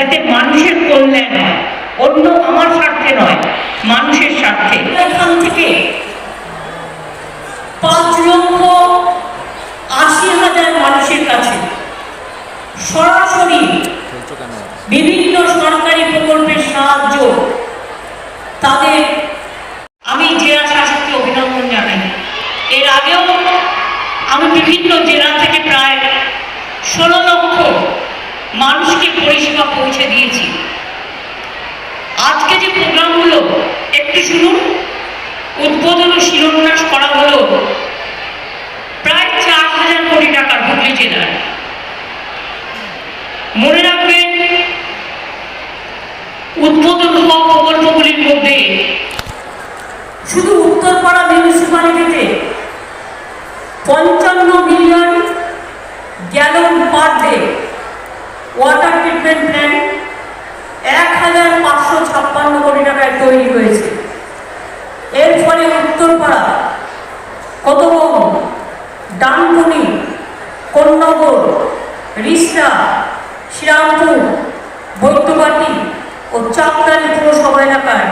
যাতে মানুষের কল্যাণ হয়। অন্য আমার স্বার্থে নয় মানুষের স্বার্থে। এখান থেকে পাঁচ লক্ষ আশি হাজার মানুষের কাছে সরাসরি বিভিন্ন সরকারি প্রকল্পের সাহায্য তাদের আমি জেলা শাসককে অভিনন্দন জানাই। এর আগেও আমি বিভিন্ন জেলা থেকে প্রায় ষোলো লক্ষ মানুষকে পরিষেবা পৌঁছে দিয়েছি। আজকে যে প্রোগ্রামগুলো একটু শুনুন। উদ্বোধন ও করা হলো প্রায় চার হাজার কোটি টাকার হুগলি জেলার। মনে রাখবেন, উদ্বোধন হওয়া প্রকল্পগুলির মধ্যে শুধু উত্তরপাড়া মিউনিসিপ্যালিটিতে পঞ্চান্ন million gallon per water treatment plant এক হাজার পাঁচশো ছাপ্পান্ন কোটি টাকায় তৈরি হয়েছে। এর ফলে উত্তরপাড়া কতবন ডানকুনি কন্যগর রিষ্টা শ্রীরামপুর, বৈদ্যবাটি ও চাপদানি পুরসভা এলাকায়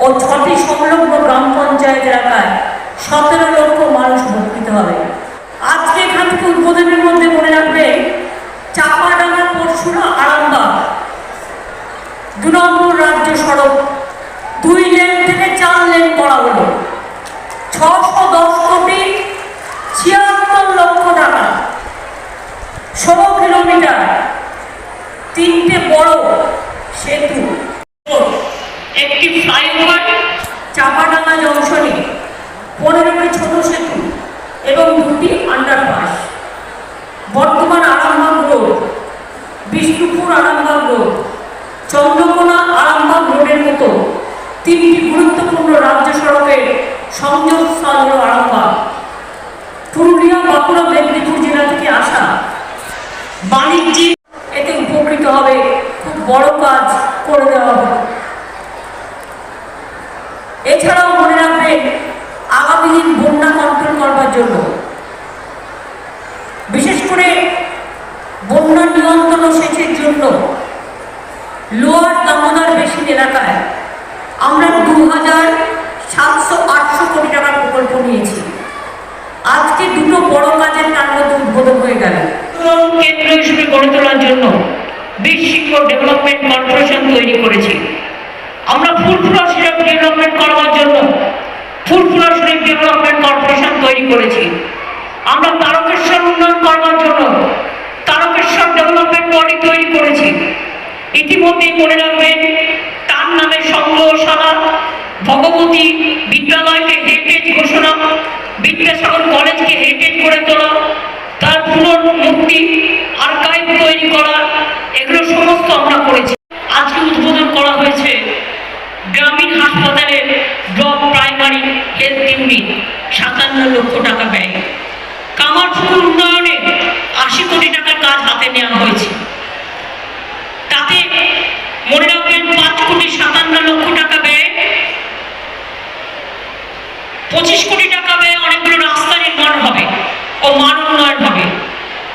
ও সংলগ্ন গ্রাম পঞ্চায়েত এলাকায় সতেরো লক্ষ মানুষ উপকৃত হবে আজকে এখান থেকে উদ্বোধনের মধ্যে মনে রাখবে চাপাডাঙ্গা পরশুরা আরামবাগ দু নম্বর রাজ্য সড়ক দুই লেন থেকে চার লেন করা হলো ছশো দশ কোটি ছিয়াত্তর লক্ষ টাকা ষোলো কিলোমিটার তিনটে বড় সেতু একটি ফ্লাইওভার চাপাডাঙ্গা জংশনে পনেরোটি ছোট সেতু এবং দুটি আন্ডারপাস বর্তমান আরামবাগ রোড বিষ্ণুপুর আরামবাগ রোড চন্দ্রকোনা আরামবাগ রোডের মতো তিনটি গুরুত্বপূর্ণ রাজ্য সড়কের সংযোগস্থল হল আরামবাগ পুরুলিয়া বাঁকুড়া মেদিনীপুর জেলা থেকে আসা বাণিজ্যিক এতে উপকৃত হবে, খুব বড় কাজ করে দেওয়া হবে। এছাড়াও মনে রাখবেন, আগামী দিন বন্যা কন্ট্রোল করবার জন্য। বিশেষ করে বন্যা নিয়ন্ত্রণ সেচের জন্য লোয়ার দামোদর বেশি এলাকায় আমরা দু হাজার সাতশো আটশো কোটি টাকার প্রকল্প নিয়েছি। আজকে দুটো বড় কাজের মধ্যে উদ্বোধন হয়ে গেল। কেন্দ্র হিসেবে গড়ে তোলার জন্য বিশৃঙ্গ ডেভেলপমেন্ট কর্পোরেশন তৈরি করেছি। আমরা ফুলফুলা সিরাপ ডেভেলপমেন্ট করার জন্য ফুলফুলা সিরাপ ডেভেলপমেন্ট কর্পোরেশন তৈরি করেছি। আমরা তারকেশ্বর উন্নয়ন করবার জন্য তারকেশ্বর ডেভেলপমেন্ট বডি তৈরি করেছি। ইতিমধ্যেই মনে রাখবেন, তার নামে সংগ্রহশালা, ভগবতী বিদ্যালয়কে হেরিটেজ ঘোষণা বিদ্যাসাগর কলেজকে হেরিটেজ করে তোলা তার পুনর্মুক্তি আর্কাইভ তৈরি করা এগুলো সমস্ত আমরা করেছি আজকে উদ্বোধন করা হয়েছে গ্রামীণ হাসপাতালের ব্লক প্রাইমারি হেলথ ইউনিট সাতান্ন লক্ষ টাকা ব্যয় কামারপুকুর উন্নয়নে আশি কোটি টাকার কাজ হাতে নেওয়া হয়েছে তাতে মনে রাখবেন পাঁচ কোটি সাতান্ন লক্ষ টাকা ব্যয় পঁচিশ কোটি টাকা ব্যয়ে অনেকগুলো রাস্তা নির্মাণ হবে ও মান উন্নয়ন হবে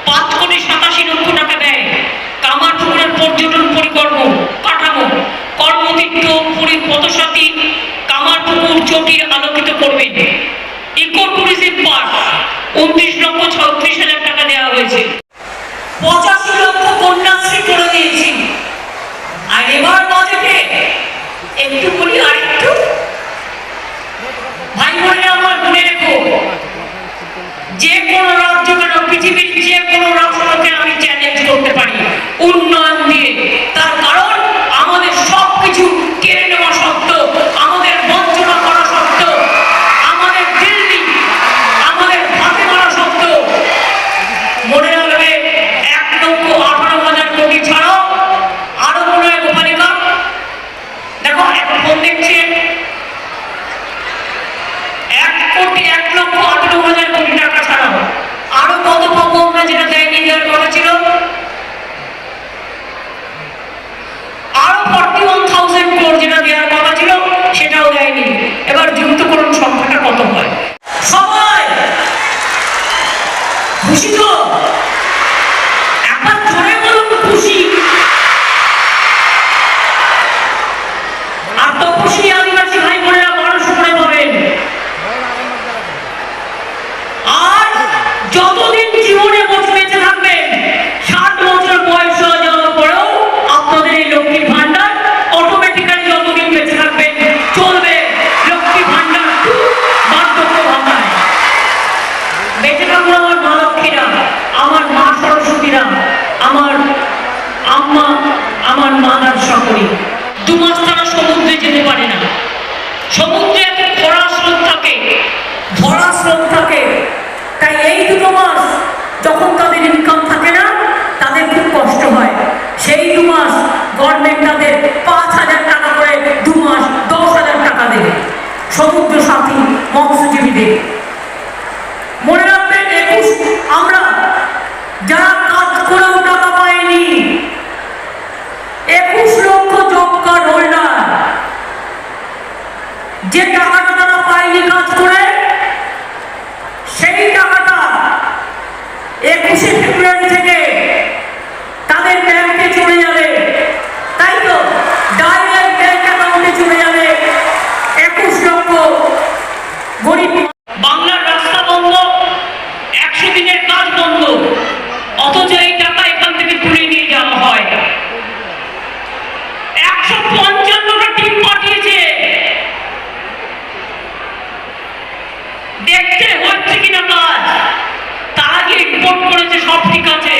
পাঁচ কোটি সাতাশি লক্ষ টাকা ব্যয় কামারপুকুরের পর্যটন পরিকর্ম কাঠামো কর্মতীর্থ পুরী পথসাথী কামারপুকুর চটির আলোকিত করবেন ইকো ট্যুরিজম পার্ক উনত্রিশ লক্ষ ছত্রিশ হাজার টাকা দেওয়া হয়েছে পঁচাশি লক্ষ কন্যাশ্রী করে দিয়েছি আর এবার বাজেটে একটু বলি আর একটু ভাই বোনেরা আমার মনে রেখো যে কোনো রাজ্য কেন পৃথিবীর যে কোনো রাষ্ট্রকে আমি চ্যালেঞ্জ করতে পারি উন্নয়ন দিয়ে তার কারণ আমাদের সব কিছু কেড়ে নেওয়া সত্ত্বেও আমাদের বঞ্চনা করা সত্ত্বেও আমাদের দিল্লি আমাদের ফাতেমা এবার যুক্ত করুন সংখ্যাটা কত হয় সবাই খুশি তো একবার জোরে বলুন খুশি আর তপসী আদিবাসী ভাই বোনেরা বারোশো করে পাবেন আর যতদিন জীবনে বসে বেঁচে থাকবেন ষাট বছর বয়স হয়ে যাওয়ার পরেও আপনাদের এই লক্ষ্মীর ভান্ডার অটোমেটিক্যালি যতদিন বেঁচে থাকবেন চলবে লক্ষ্মী ভান্ডার বার্ধক্য ভাতায় বেঁচে থাকুন আমার মা লক্ষ্মীরা আমার মা সরস্বতীরা আমার আম্মা আমার সকলে দু তারা সমুদ্রে যেতে পারে না। সমুদ্রে এত খরা স্রোত থাকে। ভরা স্রোত থাকে। তাই এই দুটো মাস যখন তাদের ইনকাম থাকে না, তাদের খুব কষ্ট হয়। সেই দু গভর্নমেন্ট তাদের পাঁচ হাজার টাকা করে দু মাস দশ হাজার টাকা দেবে। সমুদ্র সাথী, মৎস্যজীবীদের। মনে রাখবেন, একুশ আমরা যারা কাজ করেও টাকা পাইনি একুশ লক্ষ জব কার্ড হোল্ডার যে টাকাটা তারা পায়নি কাজ করে সেই টাকাটা একুশে ফেব্রুয়ারি থেকে তাদের ব্যাংকে চলে যাবে তাই তো ডাইরেক্ট ব্যাংক অ্যাকাউন্টে চলে যাবে একুশ লক্ষ গরিব বাংলার রাস্তা বন্ধ একশো দিনের কাজ বন্ধ অথচ এই টাকা এখান থেকে তুলে নিয়ে যাওয়া হয় একশো পঞ্চান্নটা টিম পাঠিয়েছে দেখতে হচ্ছে কিনা কাজ তারা গিয়ে রিপোর্ট করেছে সব ঠিক আছে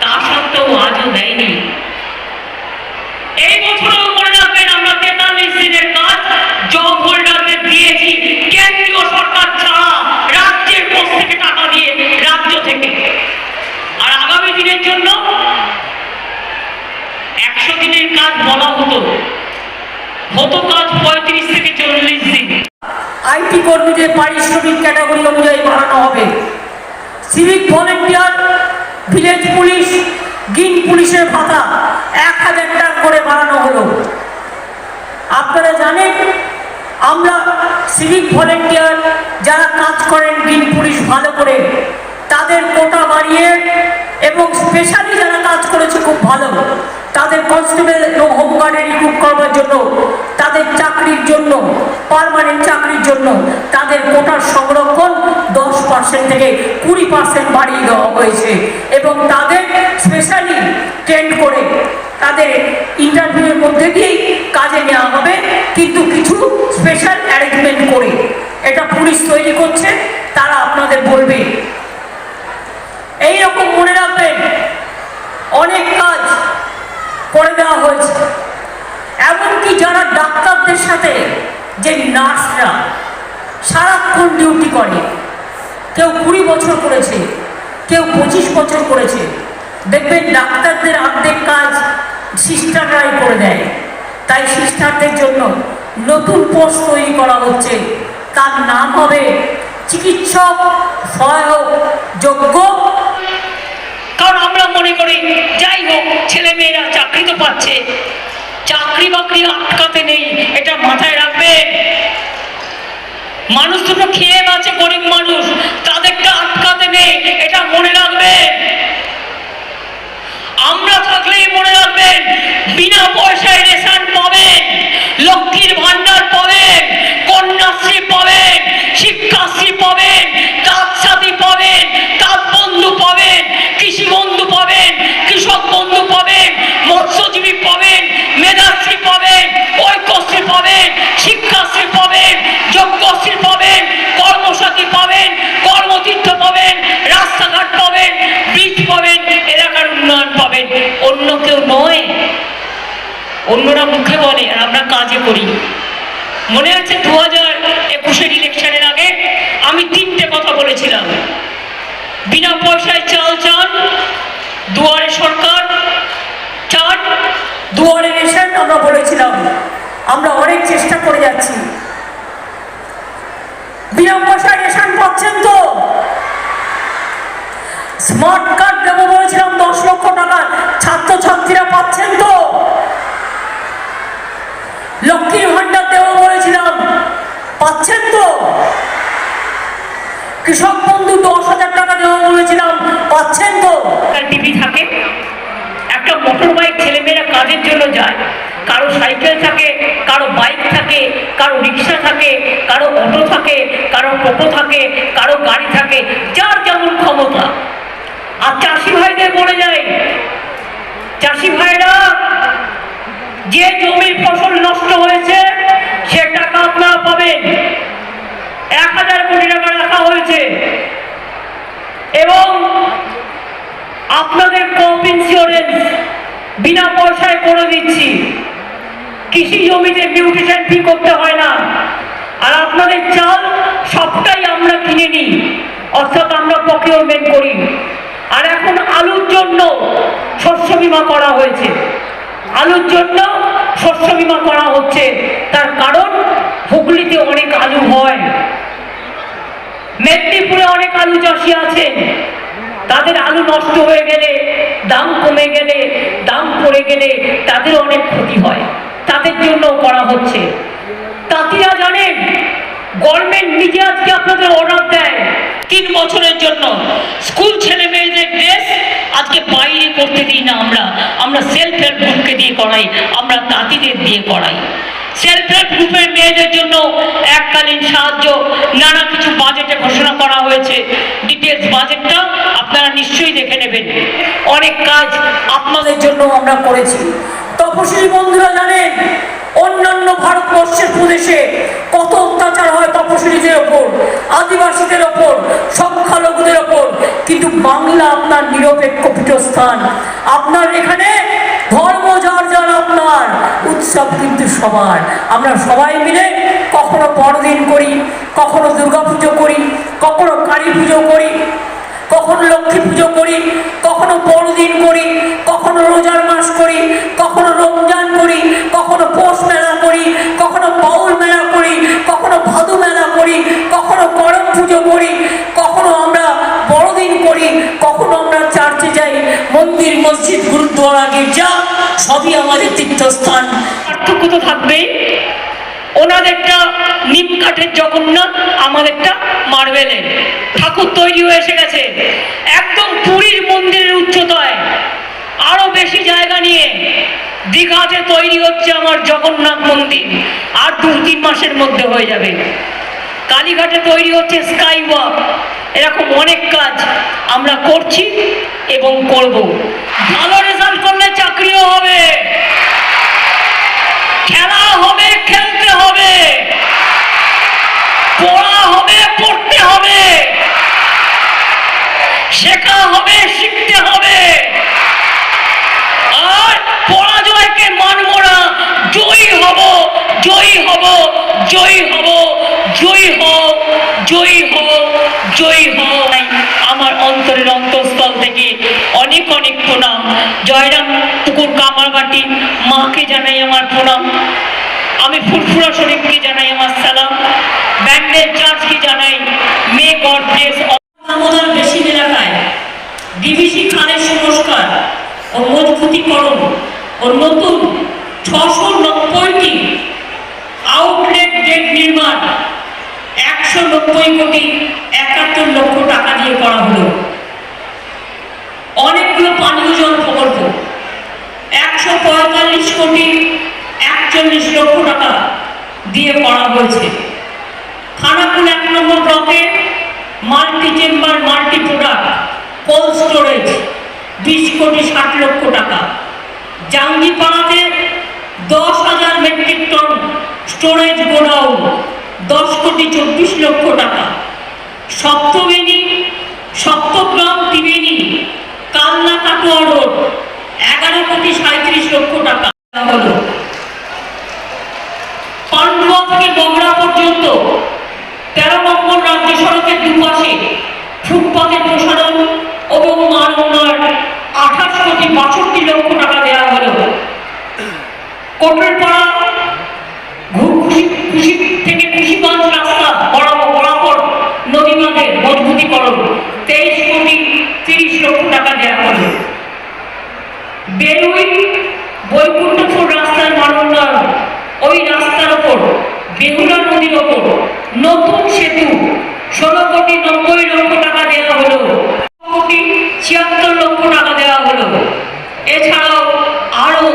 তা সত্ত্বেও আজও দেয়নি এই বছরও মনে রাখবেন আমরা তেতাল্লিশ দিনের কাজ জব হোল্ডারদের দিয়েছি কেন্দ্রীয় সরকার ছাড়া রাজ্যের কোষ থেকে টাকা দিয়ে রাজ্য থেকে আর আগামী দিনের জন্য একশো দিনের কাজ বলা হতো হতো কাজ পঁয়ত্রিশ থেকে চল্লিশ দিন আইটি কর্মীদের পারিশ্রমিক ক্যাটাগরি অনুযায়ী বাড়ানো হবে civic volunteer village police green পুলিশের ভাতা এক হাজার টাকা করে বাড়ানো হলো। আপনারা জানেন, আমরা সিভিক ভলেন্টিয়ার যারা কাজ করেন গ্রিন পুলিশ ভালো করে, তাদের কোটা বাড়িয়ে এবং স্পেশালি যারা কাজ করেছে খুব ভালো, তাদের কনস্টেবল এবং হোমগার্ডে রিক্রুট করবার জন্য, তাদের চাকরির জন্য পারমানেন্ট চাকরির জন্য তাদের কোটার সংরক্ষণ দশ পার্সেন্ট থেকে কুড়ি পার্সেন্ট বাড়িয়ে দেওয়া হয়েছে। এবং তাদের স্পেশালি ট্রেন্ড করে তাদের ইন্টারভিউয়ের মধ্যে দিয়েই কাজে নেওয়া হবে। কিন্তু কিছু স্পেশাল অ্যারেঞ্জমেন্ট করে এটা পুলিশ তৈরি করছে, তারা আপনাদের বলবে। এইরকম মনে রাখবেন, অনেক কাজ করে দেওয়া হয়েছে। এমনকি যারা ডাক্তারদের সাথে যে নার্সরা, সারাক্ষণ ডিউটি করে কেউ কুড়ি বছর করেছে, কেউ পঁচিশ বছর করেছে। দেখবেন ডাক্তারদের অর্ধেক কাজ সিস্টাররাই করে দেয়। তাই সিস্টারদের জন্য নতুন পোস্ট তৈরি করা হচ্ছে। তার নাম হবে চিকিৎসক সহায়ক যোগ্য। কারণ আমরা মনে করি, যাই হোক ছেলে মেয়েরা চাকরি তো পাচ্ছে। চাকরি বাকরি আটকাতে নেই, এটা মাথায় রাখবেন। মানুষ দুটো খেয়ে বাঁচে, গরিব মানুষ। তাদেরকে আটকাতে নেই, এটা মনে রাখবেন। আমরা থাকলেই মনে রাখবেন, বিনা পয়সায় রেশন পাবেন, লক্ষ্মীর ভান্ডার পাবেন, কন্যাশ্রী পাবেন, শিক্ষাশ্রী পাবেন তাঁত সাথী পাবেন তাঁত বন্ধু পাবেন কৃষি বন্ধু পাবেন কৃষক বন্ধু পাবেন, মৎস্যজীবী পাবেন, মেধাশ্রী পাবেন, ঐক্যশ্রী পাবেন শিক্ষাশ্রী পাবেন যোগ্যশ্রী পাবেন কর্মসাথী পাবেন কর্মতীর্থ পাবেন রাস্তাঘাট পাবেন ব্রিজ পাবেন এলাকার উন্নয়ন পাবেন অন্য কেউ নয় অন্যরা মুখে বলে আর আমরা কাজে করি মনে আছে দু হাজার একুশের ইলেকশনের আগে আমি তিনটে কথা বলেছিলাম। বিনা পয়সায় চাল চান, দুয়ারে সরকার, চান। দুয়ারে রেশন আমরা বলেছিলাম, আমরা অনেক চেষ্টা করে যাচ্ছি। বিনা পয়সায় রেশন পাচ্ছেন তো? স্মার্ট কার্ড দেবো বলেছিলাম, দশ লক্ষ টাকা ছাত্রছাত্রীরা পাচ্ছেন তো? লক্ষ্মীর ভান্ডার দেওয়া বলেছিলাম। পাচ্ছেন তো? কৃষক বন্ধু দশ হাজার টাকা দেওয়া বলেছিলাম। পাচ্ছেন তো? টিভি থাকে, একটা মোটর বাইক ছেলেমেয়েরা কাজের জন্য যায়। কারও সাইকেল থাকে, কারও বাইক থাকে, কারও রিক্সা থাকে, কারও অটো থাকে, কারও টোটো থাকে, কারও গাড়ি থাকে, যার যেমন ক্ষমতা। আর চাষি ভাইদের বলে যায়, চাষি ভাইরা এবং আপনাদের ক্রপ ইন্স্যুরেন্স বিনা পয়সায় করে দিচ্ছি। কৃষি জমিতে বিউটিশন ফি করতে হয় না। আর আপনাদের চাল সবটাই আমরা কিনে নিই। অর্থাৎ আমরা প্রকিউরমেন্ট করি। আর এখন আলুর জন্য শস্য বীমা করা হয়েছে। আলুর জন্য শস্য বীমা করা হচ্ছে। তার কারণ হুগলিতে অনেক আলু হয়। মেদিনীপুরে অনেক আলু চাষি আছেন তাদের আলু নষ্ট হয়ে গেলে, দাম কমে গেলে, দাম পড়ে গেলে তাদের অনেক ক্ষতি হয়। তাদের জন্য করা হচ্ছে। তাঁতিরা জানেন গভর্নমেন্ট নিজে আজকে আপনাদের অর্ডার দেয়। তিন বছরের জন্য। স্কুল ছেলে মেয়েদের ড্রেস আজকে বাইরে করতে দিই না আমরা। আমরা সেলফ হেল্প গ্রুপকে দিয়ে করাই। আমরা তাঁতিদের দিয়ে করাই। সেলফ হেল্প গ্রুপের মেয়েদের জন্য এককালীন সাহায্য। নানা কিছু বাজেটে ঘোষণা করা হয়েছে। ডিটেলস বাজেটটা আপনারা নিশ্চয়ই দেখে নেবেন। অনেক কাজ আপনাদের জন্য আমরা করেছি। তপশিলি বন্ধুরা জানেন অন্যান্য ভারতবর্ষের প্রদেশে কত অত্যাচার হয় তপশিলীদের ওপর, আদিবাসীদের ওপর, সংখ্যালঘুদের ওপর, কিন্তু বাংলা আপনার নিরপেক্ষ পীঠস্থান। আপনার এখানে ধর্ম যার যার আপনার, উৎসব কিন্তু সবার। আমরা সবাই মিলে কখনো বড়দিন করি, কখনো দুর্গাপুজো করি, কখনো কালী পুজো করি, কখনো লক্ষ্মী পুজো করি, কখনো বড়দিন করি, কখনো রোজার মাস করি, কখনো রমজান করি, কখনো পৌষ সবই আমাদের তীর্থস্থান। পার্থক্য তো থাকবেই। ওনাদেরটা নিম কাঠের জগন্নাথ আমাদেরটা মার্বেলের। ঠাকুর তৈরি হয়ে এসে গেছে। একদম পুরীর মন্দিরের উচ্চতায়। আরও বেশি জায়গা নিয়ে দীঘাতে তৈরি হচ্ছে আমার জগন্নাথ মন্দির। আর দু, তিন মাসের মধ্যে হয়ে যাবে। কালীঘাটে তৈরি হচ্ছে স্কাই ওয়াক। এরকম অনেক কাজ আমরা করছি এবং করব। ভালো করলে চাকরিও হবে। খেলা হবে, খেলতে হবে। পড়া হবে, পড়তে হবে। শেখা হবে, শিখতে হবে। আর পরাজয়কে মানব না জয়ী হব জয়ী হব জয়ী হব জয়ী হব জয়ী হব জয়ী হব আমার অন্তরের অন্তঃস্থল থেকে অনেক অনেক প্রণাম। জয়রাম পুকুর কামারবাটি মাকে জানাই আমার প্রণাম। আমি ফুরফুরা শরীফকে জানাই আমার সালাম। ব্যান্ডেল চার্চকে জানাই মে গড ব্লেস বেশি এলাকায় ডিভিসি খানের সংস্কার ও মজবুতিকরণ ও নতুন ছশো নব্বইটি আউটলেট গেট নির্মাণ। একশো নব্বই কোটি একাত্তর লক্ষ টাকা দিয়ে করা হলো। অনেকগুলো পানীয় জল প্রকল্প। একশো পঁয়তাল্লিশ কোটি একচল্লিশ লক্ষ টাকা দিয়ে করা হয়েছে। খানাকুল এক নম্বর ব্লকে multi chamber multi product cold storage, বিশ কোটি ষাট লক্ষ টাকা। জাঙ্গিপাড়াতে দশ হাজার মেট্রিক টন স্টোরেজ গোডাউন, দশ কোটি চব্বিশ লক্ষ টাকা। সপ্তবেণী, সপ্তগ্রাম ত্রিবেণী কালনা কাটোয়া রোড এগারো কোটি সাঁত্রিশ লক্ষ টাকা। হলো পান্ডুয়া থেকে বগড়া পর্যন্ত তেরো নম্বর রাজ্য সড়কের দুপাশে ফুটপাতের প্রসারণ এবং মান উন্নয়ন আঠাশ কোটি বাষট্টি লক্ষ টাকা দেওয়া হলো। কোটরপাড়া খুশি থেকে খুশিগঞ্জ রাস্তা বরাবর বরাবর নদীবাঁধের মজবুতিকরণ, তেইশ কোটি তিরিশ লক্ষ টাকা বেলুই বৈকুণ্ঠপুর রাস্তার মান ওই রাস্তার ওপর, বেহুলা নদীর ওপর, নতুন সেতু, ষোলো কোটি নব্বই লক্ষ টাকা দেওয়া হলো। কোটি ছিয়াত্তর লক্ষ টাকা দেওয়া হলো। এছাড়াও আরও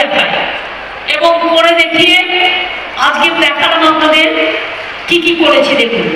দেখায়। এবং করে দেখিয়ে আজকে দেখালাম আপনাদের কি কি করেছি দেখুন।